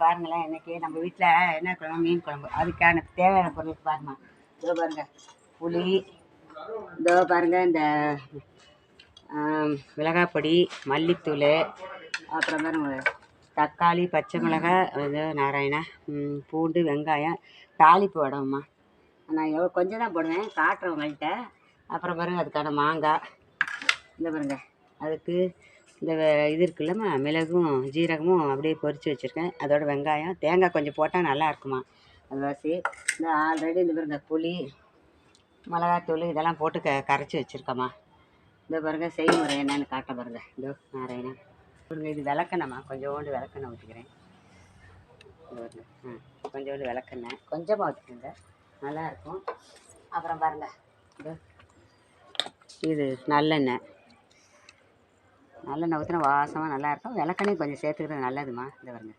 பாருங்களேன் இன்றைக்கி நம்ம வீட்டில் என்ன குழம்பு மீன் குழம்பு அதுக்கான தேவையான பொருள் பாருமா இதோ பாருங்கள் புளி இதோ பாருங்கள் இந்த மிளகாய் பொடி மல்லித்தூள் அப்புறம் பாருங்க தக்காளி பச்சை மிளகாய் இது நாராயணா பூண்டு வெங்காயம் தாளிப்பு வடம்மா. நான் எவ்வளோ கொஞ்சம் தான் போடுவேன் காட்டுறவங்கள்ட்ட அப்புறம் பாருங்கள் அதுக்கான மாங்காய் இந்த பாருங்கள் அதுக்கு இந்த இது இருக்குல்லம்மா மிளகும் ஜீரகமும் அப்படியே பொரித்து வச்சுருக்கேன். அதோட வெங்காயம் தேங்காய் கொஞ்சம் போட்டால் நல்லா இருக்குமா? அதுவாசி இந்த ஆல்ரெடி இந்த பாருங்க புளி மிளகாத்தூள் இதெல்லாம் போட்டு க கரைச்சி வச்சுருக்கோம்மா. இந்த பாருங்க செய்முறை என்னன்னு காட்ட பாருங்க. இதோ நாராயணா. பாருங்க இது விளக்கணம்மா கொஞ்சோண்டு விளக்கெண்ணெய் ஊற்றிக்கிறேன் ஆ கொஞ்சோண்டு விளக்கெண்ணெய் கொஞ்சமாக ஊற்றிக்கோங்க நல்லாயிருக்கும் அப்புறம் பாருங்க. இது நல்லெண்ணெய். நல்லெண்ணெய் ஊற்றினா வாசமாக நல்லாயிருக்கும். விளக்கெண்ணையும் கொஞ்சம் சேர்த்துக்கிறது நல்லதுமா இந்த வருங்க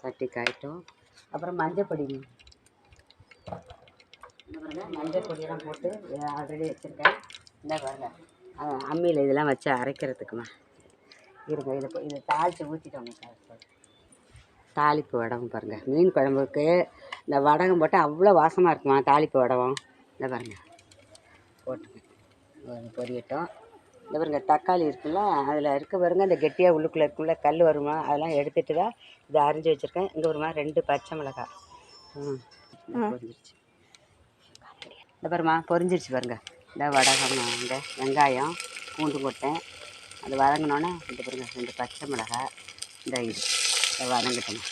சட்டி காய்ட்டும் அப்புறம் மஞ்சள் பொடி. இந்த பாருங்க மஞ்சள் பொடியெல்லாம் போட்டு ஆல்ரெடி வச்சுருக்கேன். இந்த பாருங்க அம்மியில் இதெல்லாம் வச்சு அரைக்கிறதுக்குமா இருங்க இதை போ- இதை தாளித்து ஊற்றிட்டோங்க தாளிப்பு வடகம் பாருங்கள் மீன் குழம்புக்கு இந்த வடகம் போட்டால் அவ்வளோ வாசமாக இருக்குமா தாளிப்பு வடகம். இந்த பாருங்கள் போட்டுக்கேன் பொரியட்டும். இந்த பாருங்க தக்காளி இருக்குல்ல அதில் இருக்க பாருங்க இந்த கெட்டியாக உள்ளுக்குள்ளே இருக்குள்ள கல் வருமா அதெல்லாம் எடுத்துட்டு தான் இதை அரிஞ்சு வச்சுருக்கேன். இங்கே வருமா ரெண்டு பச்சை மிளகாய். ம் பொரிஞ்சிருச்சு. இந்த பாருமா பொரிஞ்சிருச்சு பாருங்க. இந்த வடகம் இந்த வெங்காயம் பூண்டு போட்டேன். அது வதங்கினோன்னே இந்த பாருங்க ரெண்டு பச்சை மிளகாய் இந்த இது இதை வதங்கிட்டோம்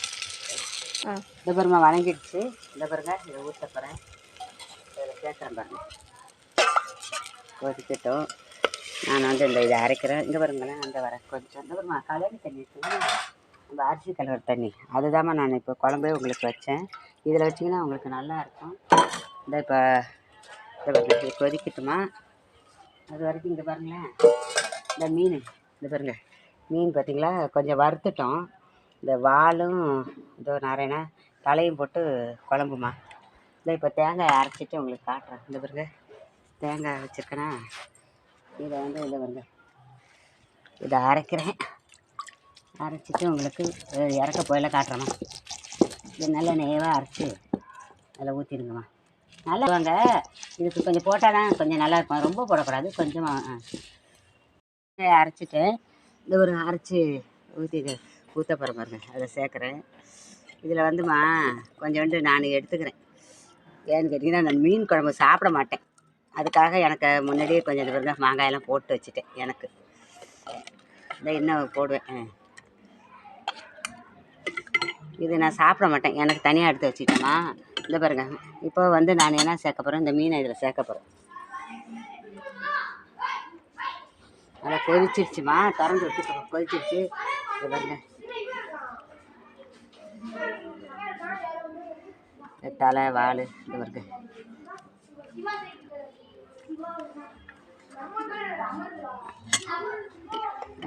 இந்த பாருமா வதங்கிடுச்சு. இந்த பாருங்க இதை ஊற்ற போகிறேன் இதில் சேர்க்குறேன் பாருங்க. கொதிக்கட்டும். நான் வந்து இந்த இதை அரைக்கிறேன். இங்கே பாருங்களேன் அந்த வர கொஞ்சம் இந்த பாருமா கலரி தண்ணி நம்ம அரிசி கலர் தண்ணி. அதுதாம்மா நான் இப்போ குழம்பே உங்களுக்கு வச்சேன். இதில் வச்சிங்கன்னா உங்களுக்கு நல்லா இருக்கும். இந்த இப்போ இந்த பாருங்க இது கொதிக்கட்டுமா? அது வரைக்கும் இங்கே பாருங்களேன். இந்த மீன் இந்த பாருங்க. மீன் பார்த்தீங்களா? கொஞ்சம் வறுத்துட்டோம். இந்த வாலும் இதோ நாராயணா தலையும் போட்டு குழம்புமா? இந்த இப்போ தேங்காய் அரைச்சிட்டு உங்களுக்கு காட்டுறேன். இந்த பாருங்க தேங்காய் வச்சுருக்கேன்னா இதை வந்து இதை வந்து இதை அரைக்கிறேன். அரைச்சிட்டு உங்களுக்கு இறக்க போயில காட்டுறேம்மா. இது நல்ல நெய்வாக அரைச்சி அதில் ஊற்றிடுங்கம்மா நல்லா வாங்க இதுக்கு கொஞ்சம் போட்டால் தான் கொஞ்சம் நல்லா இருக்கும். ரொம்ப போடக்கூடாது. கொஞ்சமாக அரைச்சிட்டு இந்த ஒரு அரைச்சி ஊற்றி ஊற்ற போகிற பாருங்க. அதை சேர்க்குறேன். இதில் வந்துமா கொஞ்சோண்டு நான் எடுத்துக்கிறேன். ஏன்னு கேட்டிங்கன்னா நான் மீன் குழம்பு சாப்பிட மாட்டேன். அதுக்காக எனக்கு முன்னாடியே கொஞ்சம் இது வந்து மாங்காயெல்லாம் போட்டு வச்சுட்டேன் எனக்கு. இந்த இன்னும் போடுவேன். இது நான் சாப்பிட மாட்டேன் எனக்கு தனியாக எடுத்து வச்சுக்கிட்டோமா இந்த பாருங்க இப்போ வந்து நான் என்ன சேர்க்க போகிறேன் இந்த மீனை இதில் சேர்க்க போகிறேன் நல்லா கொதிச்சிருச்சுமா திறந்து விட்டு கொதிச்சிருச்சு. இது பாருங்க. தலை வால் இது பாருங்க.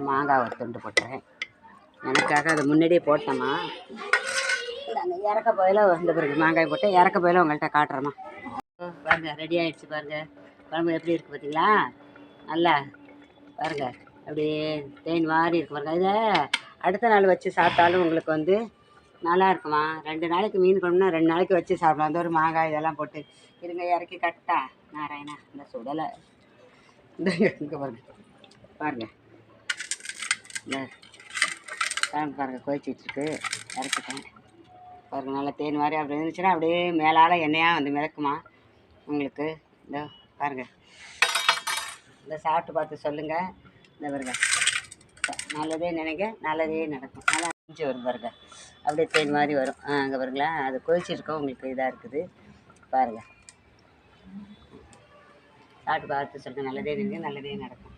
மாங்காய் ஒரு துண்டு போட்டுறேன். எனக்காக அதை முன்னாடியே போட்டேம்மா. நாங்கள் இறக்க போயில வந்த பிறகு மாங்காய் போட்டு இறக்க போயில உங்கள்கிட்ட காட்டுறேம்மா. பாருங்க ரெடி ஆயிடுச்சு பாருங்க. குழம்பு எப்படி இருக்குது பார்த்தீங்களா? நல்லா. பாருங்க அப்படியே தேன் மாதிரி இருக்கு பாருங்க. இதை அடுத்த நாள் வச்சு சாப்பிட்டாலும் உங்களுக்கு வந்து நல்லா இருக்குமா? ரெண்டு நாளைக்கு மீன் குழம்புனா ரெண்டு நாளைக்கு வச்சு சாப்பிடலாம். அந்த ஒரு மாங்காய் இதெல்லாம் போட்டு இருங்க இறக்கி கட்டா. நாராயணா இந்த சுடலை. இந்த இங்கே பாருங்க. பாருங்க. இந்த குழம்பு பாருங்க கொதிச்சிட்ருக்கு இறக்கிட்டேன். பாருங்க நல்லா தேன் மாதிரி அப்படி இருந்துச்சுன்னா அப்படியே மேலால் எண்ணெயாக வந்து மிதக்குமா உங்களுக்கு? இந்த பாருங்க. இந்த சாப்பிட்டு பார்த்து சொல்லுங்கள் இந்த பாருங்க. நல்லதே நினைக்க நல்லதே நடக்கும். நல்லா அஞ்சு வரும் பாருங்க. அப்படியே தேன் மாதிரி வரும். ஆ அங்கே பாருங்களேன். அது கொதிச்சிருக்கோம். உங்களுக்கு இதாக இருக்குது. பாருங்கள் சாப்பிட்டு பார்த்து சொல்லுங்கள் நல்லதே நினைக்க நல்லதே நடக்கும்